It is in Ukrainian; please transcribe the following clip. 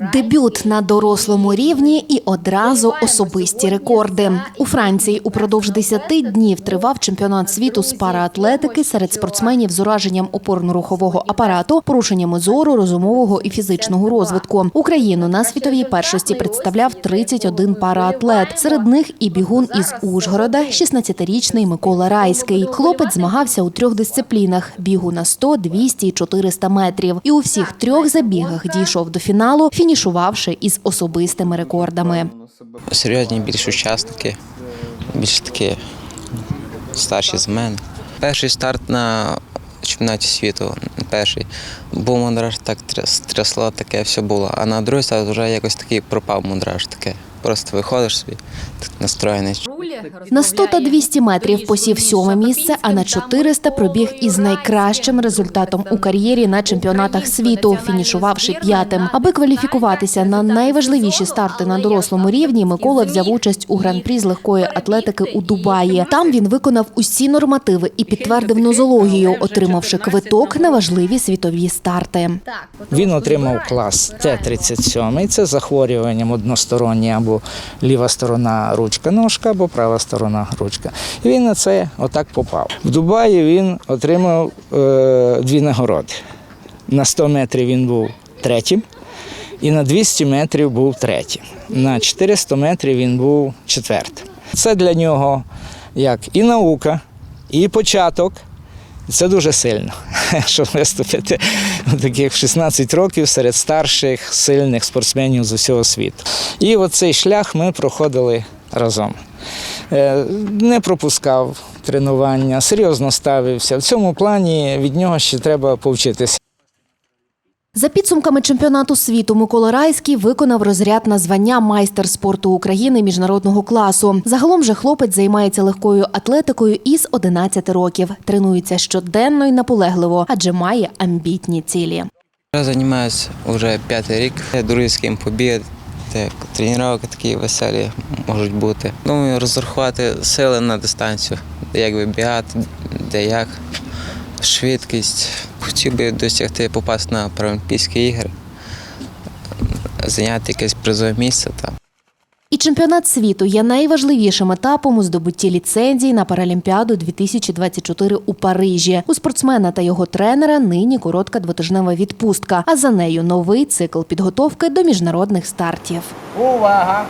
Дебют на дорослому рівні і одразу особисті рекорди. У Франції упродовж 10 днів тривав чемпіонат світу з параатлетики серед спортсменів з ураженням опорно-рухового апарату, порушеннями зору, розумового і фізичного розвитку. Україну на світовій першості представляв 31 параатлет. Серед них і бігун із Ужгорода, 16-річний Микола Райський. Хлопець змагався у трьох дисциплінах: бігу на 100, 200 і 400 метрів. І у всіх трьох забігах дійшов до фіналу, фінішувавши із особистими рекордами. серйозні більш учасники, більш такі старші з мене. Перший старт на чемпіонаті світу, перший, був мандраж, так тряс- трясло, таке все було. А на другий старт вже якось такий пропав мандраж таке. Просто виходиш собі, так настроєний. На 100 та 200 метрів посів сьоме місце, а на 400 пробіг із найкращим результатом у кар'єрі на чемпіонатах світу, фінішувавши п'ятим. Аби кваліфікуватися на найважливіші старти на дорослому рівні, Микола взяв участь у гран-прі з легкої атлетики у Дубаї. Там він виконав усі нормативи і підтвердив нозологію, отримавши квиток на важливі світові старти. Він отримав клас Т-37, це захворюванням одностороннє або ліва сторона ручка-ножка, або права сторона ручка. І він на це отак попав. В Дубаї він отримав е, дві нагороди. На 100 метрів він був третім, і на 200 метрів був третім. На 400 метрів він був четвертим. Це для нього як і наука, і початок. Це дуже сильно, щоб виступити таких 16 років серед старших сильних спортсменів з усього світу. І оцей шлях ми проходили разом. Е, Не пропускав тренування, серйозно ставився. В цьому плані від нього ще треба повчитися. За підсумками чемпіонату світу Микола Райський виконав розряд на звання майстер спорту України міжнародного класу. Загалом же хлопець займається легкою атлетикою із 11 років. Тренується щоденно і наполегливо, адже має амбітні цілі. Я займаюся вже п'ятий рік. Я друзі з ким побігати. Тренування такі веселі можуть бути. Думаю, розрахувати сили на дистанцію, як вибігати, де як, швидкість. Хотів би досягти попасти на Паралімпійські ігри, зайняти якесь призове місце там. І чемпіонат світу є найважливішим етапом у здобутті ліцензії на Паралімпіаду 2024 у Парижі. У спортсмена та його тренера нині коротка двотижнева відпустка, а за нею новий цикл підготовки до міжнародних стартів. Увага!